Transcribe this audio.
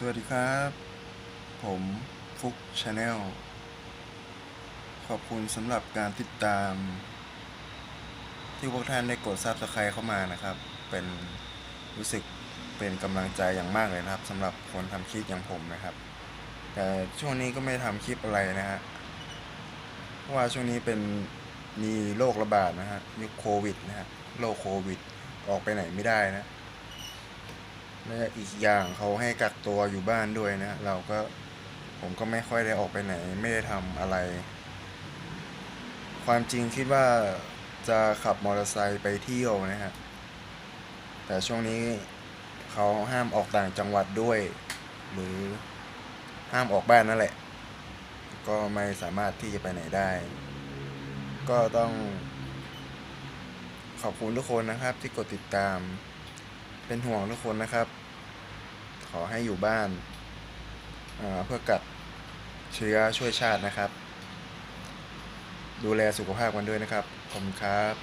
สวัสดีครับ ผมฟุกชาแนลขอบคุณสำหรับการติดตาม ที่พวกท่านได้กดซับสไครต์เข้ามานะครับ เป็นรู้สึกเป็นกำลังใจอย่างมากเลยนะครับสำหรับคนทำคลิปอย่างผมนะครับ แต่ช่วงนี้ก็ไม่ทำคลิปอะไรนะฮะเพราะว่าช่วงนี้เป็นมีโรคระบาดนะฮะยุคโควิดนะฮะโรคโควิด ออกไปไหนไม่ได้นะ และอีกอย่างเขาให้กักตัวอยู่บ้านด้วยนะ เราก็ผมก็ไม่ค่อยได้ออกไปไหน ไม่ได้ทำอะไร ความจริงคิดว่าจะขับมอเตอร์ไซค์ไปเที่ยวนะฮะ แต่ช่วงนี้เขาห้ามออกต่างจังหวัดด้วย หรือห้ามออกบ้านนั่นแหละ ก็ไม่สามารถที่จะไปไหนได้ ก็ต้องขอบคุณทุกคนนะครับที่กดติดตาม เป็นห่วงทุกคนนะครับ ขอให้อยู่บ้านเอ่อเพื่อกัดเชื้อช่วยชาตินะครับ ดูแลสุขภาพกันด้วยนะครับ ขอบคุณครับ